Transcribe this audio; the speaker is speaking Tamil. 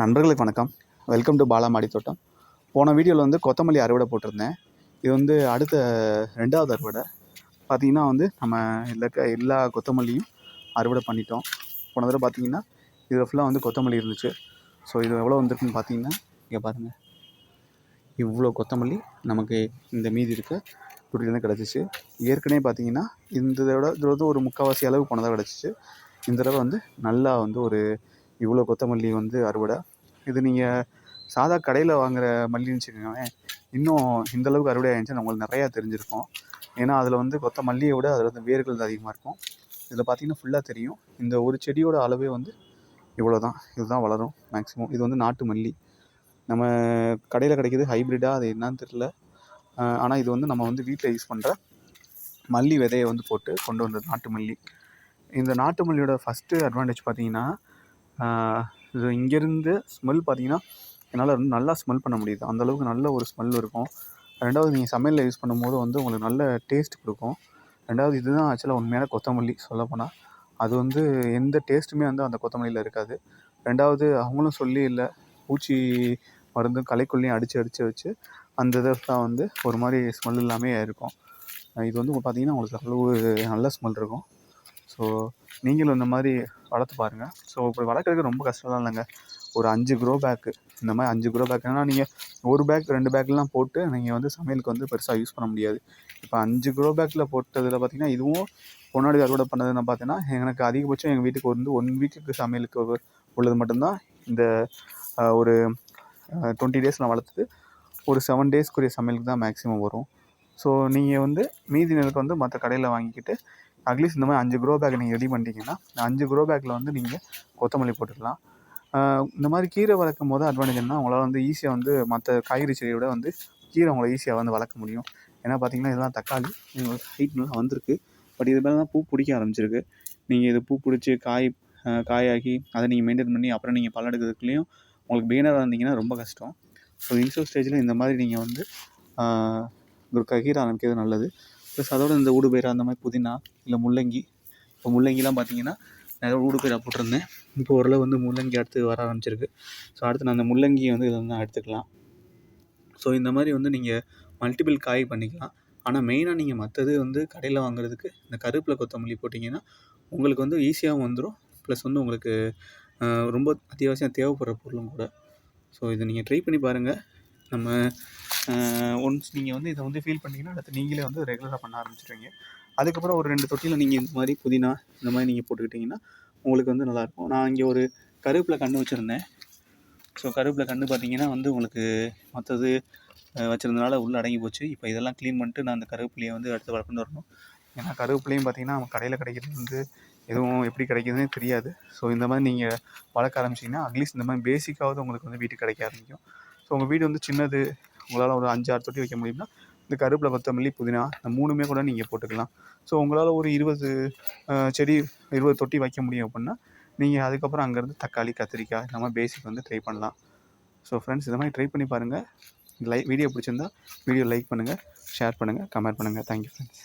நண்பர்களுக்கு வணக்கம். வெல்கம் டு பாலா மாடி தோட்டம். போன வீடியோவில் வந்து கொத்தமல்லி அறுவடை போட்டிருந்தேன். இது வந்து அடுத்த ரெண்டாவது அறுவடை. பார்த்திங்கன்னா வந்து நம்ம இதில் இருக்க எல்லா கொத்தமல்லியும் அறுவடை பண்ணிட்டோம். போன தடவை பார்த்தீங்கன்னா இதில் ஃபுல்லாக வந்து கொத்தமல்லி இருந்துச்சு. ஸோ இது எவ்வளோ வந்திருக்குன்னு பார்த்தீங்கன்னா இங்கே பாருங்கள் இவ்வளோ கொத்தமல்லி நமக்கு இந்த மீதி இருக்க. துடியிலேருந்து கிடச்சிச்சு. ஏற்கனவே பார்த்தீங்கன்னா இந்த தடவை இது வந்து ஒரு முக்கால்வாசி அளவு போனதாக கிடச்சிச்சு. இந்த தடவை வந்து நல்லா வந்து ஒரு இவ்வளோ கொத்தமல்லி வந்து அறுவடை. இது நீங்கள் சாதா கடையில் வாங்குகிற மல்லின்னு வச்சுக்கோங்களேன் இன்னும் இந்த அளவுக்கு அறுவடை ஆயிருந்துச்சுன்னா உங்களுக்கு நிறையா தெரிஞ்சிருக்கும். ஏன்னா அதில் வந்து கொத்த மல்லியை விட அதில் வந்து வேர்கள் வந்து அதிகமாக இருக்கும். இதில் பார்த்தீங்கன்னா ஃபுல்லாக தெரியும். இந்த ஒரு செடியோட அளவே வந்து இவ்வளோ தான் இதுதான் வளரும் மேக்ஸிமம் இது வந்து நாட்டு மல்லி. நம்ம கடையில் கிடைக்கிது ஹைப்ரிட்டாக அது என்னன்னு தெரில ஆனால் இது வந்து நம்ம வந்து வீட்டில் யூஸ் பண்ணுற மல்லி விதையை வந்து போட்டு கொண்டு வந்தது நாட்டு மல்லி. இந்த நாட்டு மல்லியோட ஃபஸ்ட்டு அட்வான்டேஜ் பார்த்தீங்கன்னா இது இங்கேருந்து ஸ்மெல் பார்த்தீங்கன்னா என்னால் வந்து நல்லா ஸ்மெல் பண்ண முடியுது. அந்த அளவுக்கு நல்ல ஒரு ஸ்மெல் இருக்கும். ரெண்டாவது நீங்கள் சமையலில் யூஸ் பண்ணும்போது வந்து உங்களுக்கு நல்ல டேஸ்ட் கொடுக்கும். ரெண்டாவது இதுதான் ஆக்சுவலாக உண்மையான கொத்தமல்லி சொல்லப்போனால் அது வந்து எந்த டேஸ்ட்டுமே வந்து அந்த கொத்தமல்லியில் இருக்காது. ரெண்டாவது அவங்களும் சொல்லி இல்லை பூச்சி மருந்தும் களைக்கொல்லியும் அடித்து அடித்து வச்சு அந்த இதெல்லாம் வந்து ஒரு மாதிரி ஸ்மெல் இல்லாமல் இருக்கும். இது வந்து பார்த்தீங்கன்னா உங்களுக்கு அவ்வளவு நல்ல ஸ்மெல் இருக்கும். ஸோ நீங்களும் இந்த மாதிரி வளர்த்து பாருங்கள் ஸோ இப்போ வளர்க்குறதுக்கு ரொம்ப கஷ்டம்லாம் இல்லைங்க. ஒரு அஞ்சு க்ரோ பேக்கு இந்த மாதிரி அஞ்சு க்ரோ பேக் ஏன்னா நீங்கள் ஒரு பேக் ரெண்டு பேக்லாம் போட்டு நீங்கள் வந்து சமையலுக்கு வந்து பெருசாக யூஸ் பண்ண முடியாது. இப்போ அஞ்சு க்ரோ பேக்கில் போட்டதில் பார்த்தீங்கன்னா இதுவும் பொன்னாடி அறுவடை பண்ணதுன்னு பார்த்தீங்கன்னா எனக்கு அதிகபட்சம் எங்கள் வீட்டுக்கு வந்து ஒன் வீக்குக்கு சமையலுக்கு உள்ளது மட்டும்தான். இந்த ஒரு டுவெண்ட்டி டேஸ் நான் வளர்த்துட்டு ஒரு செவன் டேஸ்க்குரிய சமையலுக்கு தான் மேக்ஸிமம் வரும். ஸோ நீங்கள் வந்து மீதி நெல்லுக்கு வந்து மற்ற கடையில் வாங்கிக்கிட்டு அட்லீஸ்ட் இந்த மாதிரி அஞ்சு க்ரோ பேக் நீங்கள் ரெடி பண்ணிட்டீங்கன்னா அஞ்சு க்ரோ பேக்கில் வந்து நீங்கள் கொத்தமல்லி போட்டுக்கலாம். இந்த மாதிரி கீரை வளர்க்கும் போது அட்வான்டேஜ் என்ன உங்களால் வந்து ஈஸியாக வந்து மற்ற காய்கறி செடியோட வந்து கீரை உங்களை ஈஸியாக வந்து வளர்க்க முடியும். ஏன்னா பார்த்தீங்கன்னா இதெல்லாம் தக்காளி உங்களுக்கு ஹைட் நல்லா வந்திருக்கு. பட் இது மேலே தான் பூ பிடிக்க ஆரம்பிச்சிருக்கு. நீங்கள் இது பூ பிடிச்சி காய் காயாகி அதை நீங்கள் மெயின்டைன் பண்ணி அப்புறம் நீங்கள் பல்லெடுக்கிறதுக்குள்ளேயும் உங்களுக்கு பெயினராக இருந்தீங்கன்னா ரொம்ப கஷ்டம். ஸோ இன்சோ ஸ்டேஜில் இந்த மாதிரி நீங்கள் வந்து ஒரு கீரை ஆரம்பிக்கிறது நல்லது. ப்ளஸ் அதோட இந்த ஊடுபயிர் அந்த மாதிரி புதினா இல்லை முள்ளங்கி இப்போ முள்ளங்கிலாம் பார்த்தீங்கன்னா நிறைய ஊடுபயிராக போட்டிருந்தேன். இப்போ ஓரளவு வந்து முள்ளங்கி அடுத்து வர ஆரம்பிச்சிருக்கு. ஸோ அடுத்து நான் அந்த முள்ளங்கியை வந்து இதில் வந்து எடுத்துக்கலாம். ஸோ இந்த மாதிரி வந்து நீங்கள் மல்டிபிள் காய் பண்ணிக்கலாம். ஆனால் மெயினாக நீங்கள் மற்றது வந்து கடையில் வாங்குறதுக்கு இந்த கருப்பில் கொத்தமல்லி போட்டிங்கன்னா உங்களுக்கு வந்து ஈஸியாகவும் வந்துடும் ப்ளஸ் வந்து உங்களுக்கு ரொம்ப அத்தியாவசியம் தேவைப்படுற பொருளும் கூட. ஸோ இதை நீங்கள் ட்ரை பண்ணி பாருங்கள் நம்ம ஒன்ஸ் நீங்கள் வந்து இதை வந்து ஃபீல் பண்ணிங்கன்னா அடுத்து நீங்களே வந்து ரெகுலராக பண்ண ஆரம்பிச்சிடுவீங்க அதுக்கப்புறம் ஒரு ரெண்டு தொட்டியில் நீங்கள் இந்த மாதிரி புதினா இந்த மாதிரி நீங்கள் போட்டுக்கிட்டிங்கன்னா உங்களுக்கு வந்து நல்லாயிருக்கும் நான் இங்கே ஒரு கருவேப்பிலை கன்று வச்சுருந்தேன். ஸோ கருவேப்பில் கன்று பார்த்தீங்கன்னா வந்து உங்களுக்கு மற்றது வச்சுருந்தனால உள்ளே அடங்கி போச்சு. இப்போ இதெல்லாம் க்ளீன் பண்ணிட்டு நான் அந்த கருவேப்பிலையை வந்து அடுத்து வளர்ந்து வரணும். ஏன்னா கருவேப்பிலையும் பார்த்தீங்கன்னா நம்ம கடையில் கிடைக்கிறது வந்து எதுவும் எப்படி கிடைக்குதுன்னே தெரியாது. ஸோ இந்த மாதிரி நீங்கள் வளர்க்க ஆரம்பிச்சிங்கன்னா அட்லீஸ்ட் இந்த மாதிரி பேசிக்காவது உங்களுக்கு வந்து வீட்டுக்கு கிடைக்க ஆரம்பிக்கும். ஸோ உங்கள் வீடு வந்து சின்னது உங்களால் ஒரு அஞ்சு ஆறு தொட்டி வைக்க முடியும்னா இந்த கருப்பில் கொத்தமல்லி புதினா இந்த மூணுமே கூட நீங்கள் போட்டுக்கலாம். ஸோ உங்களால் ஒரு இருபது செடி இருபது தொட்டி வைக்க முடியும் அப்படின்னா நீங்கள் அதுக்கப்புறம் அங்கேருந்து தக்காளி கத்திரிக்காய் இல்லாமல் பேசிக் வந்து ட்ரை பண்ணலாம். ஸோ ஃப்ரெண்ட்ஸ் இந்த மாதிரி ட்ரை பண்ணி பாருங்கள் லை வீடியோ பிடிச்சிருந்தா வீடியோ லைக் பண்ணுங்கள் ஷேர் பண்ணுங்கள் கமெண்ட் பண்ணுங்கள் தேங்க்யூ ஃப்ரெண்ட்ஸ்